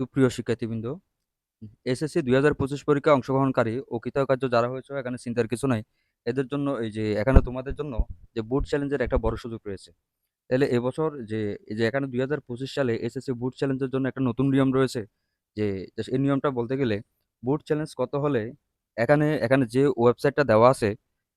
সুপ্রিয় শিক্ষার্থীবৃন্দ, এসএসসি দুই হাজার পঁচিশ পরীক্ষায় অংশগ্রহণকারী ও কৃতকার্য যারা হয়েছে, এখানে চিন্তার কিছু নাই। এদের জন্য এই যে এখানে তোমাদের জন্য যে বুট চ্যালেঞ্জের একটা বড় সুযোগ রয়েছে। তাহলে এবছর যে যে এখানে দুই হাজার পঁচিশ সালে এসএসসি বুট চ্যালেঞ্জের জন্য একটা নতুন নিয়ম রয়েছে, যে এই নিয়মটা বলতে গেলে বুট চ্যালেঞ্জ কত হলে এখানে এখানে যে ওয়েবসাইটটা দেওয়া আছে,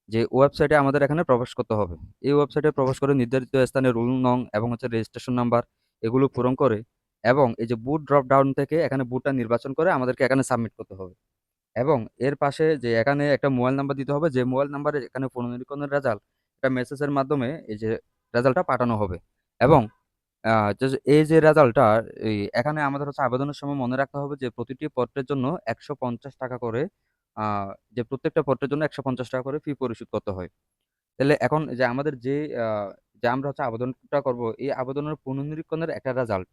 যে ওয়েবসাইটে আমাদের এখানে প্রবেশ করতে হবে। এই ওয়েবসাইটে প্রবেশ করে নির্ধারিত স্থানে রুল নং এবং হচ্ছে রেজিস্ট্রেশন নাম্বার এগুলো পূরণ করে এবং এই যে বুট ড্রপ ডাউন থেকে এখানে বুটটা নির্বাচন করে আমাদেরকে এখানে সাবমিট করতে হবে। এবং এর পাশে যে এখানে একটা মোবাইল নাম্বার দিতে হবে, যে মোবাইল নাম্বারে এখানে পুনরীক্ষণের রেজাল্ট একটা মেসেজের মাধ্যমে এই যে রেজাল্টটা পাঠানো হবে। এবং এই যে রেজাল্টটা এই এখানে আমাদের হচ্ছে আবেদনের সময় মনে রাখতে হবে যে প্রতিটি পত্রের জন্য একশো পঞ্চাশ টাকা করে যে প্রত্যেকটা পত্রের জন্য একশো পঞ্চাশ টাকা করে ফি পরিশোধ করতে হয়। তাহলে এখন যে আমাদের যে যে আমরা হচ্ছে আবেদনটা করব, এই আবেদনের পুনর্নিরীক্ষণের একটা রেজাল্ট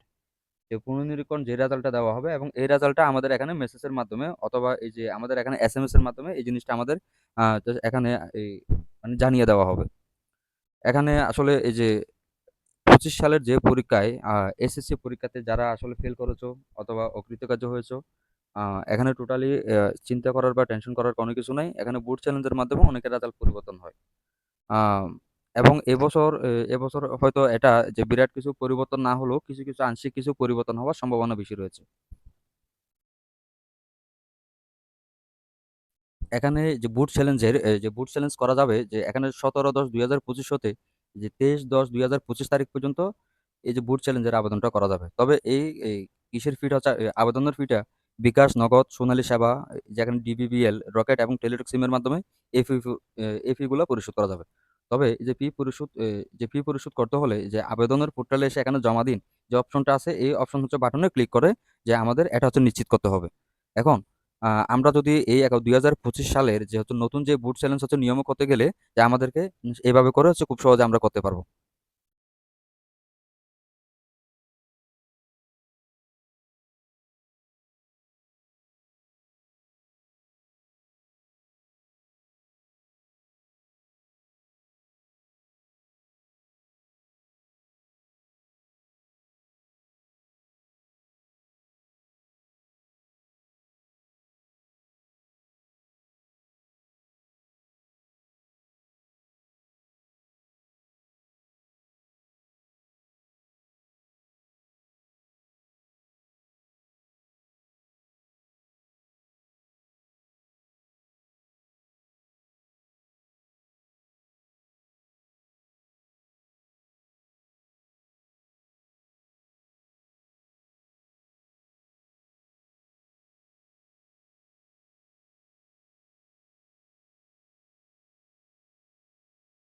যে পুনর্নিরীক্ষণ যে রেজাল্টটা দেওয়া হবে এবং এই রেজাল্টটা আমাদের এখানে মেসেজের মাধ্যমে অথবা এই যে আমাদের এখানে এস এম এস এর মাধ্যমে এই জিনিসটা আমাদের এখানে এই মানে জানিয়ে দেওয়া হবে। এখানে আসলে এই যে পঁচিশ সালের যে পরীক্ষায় এসএসসি পরীক্ষাতে যারা আসলে ফেল করেছ অথবা অকৃতকার্য হয়েছো এখানে টোটালি চিন্তা করার বা টেনশন করার কোনো কিছু নাই। এখানে বুট চ্যালেঞ্জের মাধ্যমে অনেকের রেজাল্ট পরিবর্তন হয়। এবং এবছর এবছর হয়তো এটা যে বিরাট কিছু পরিবর্তন না হলেও কিছু কিছু আংশিক কিছু পরিবর্তন হওয়ার সম্ভাবনা বেশি রয়েছে। এখানে যে বুট চ্যালেঞ্জের যে বুট চ্যালেঞ্জ করা যাবে, যে এখানে সতেরো দশ দুই হাজার পঁচিশ হতে, যে তেইশ দশ দুই হাজার পঁচিশ তারিখ পর্যন্ত এই যে বুট চ্যালেঞ্জের আবেদনটা করা যাবে। তবে এই কিসের ফিটা আবেদনের ফিটা বিকাশ, নগদ, সোনালী সেবা, যেখানে ডিবিবিএল রকেট এবং টেলিটক সিমের মাধ্যমে এই ফি এই ফিগুলো পরিশোধ করা যাবে। তবে যে ফি পরিশোধ যে ফি পরিশোধ করতে হলে যে আবেদনের পোর্টালে এসে এখানে জমা দিন যে অপশনটা আছে এই অপশন হচ্ছে বাটনে ক্লিক করে যে আমাদের এটা হচ্ছে নিশ্চিত করতে হবে। এখন আহ, আমরা যদি এই দুই হাজার পঁচিশ সালের যে হচ্ছে নতুন যে বুট চ্যালেঞ্জ হচ্ছে নিয়ম করতে গেলে যে আমাদেরকে এইভাবে করে হচ্ছে খুব সহজে আমরা করতে পারব।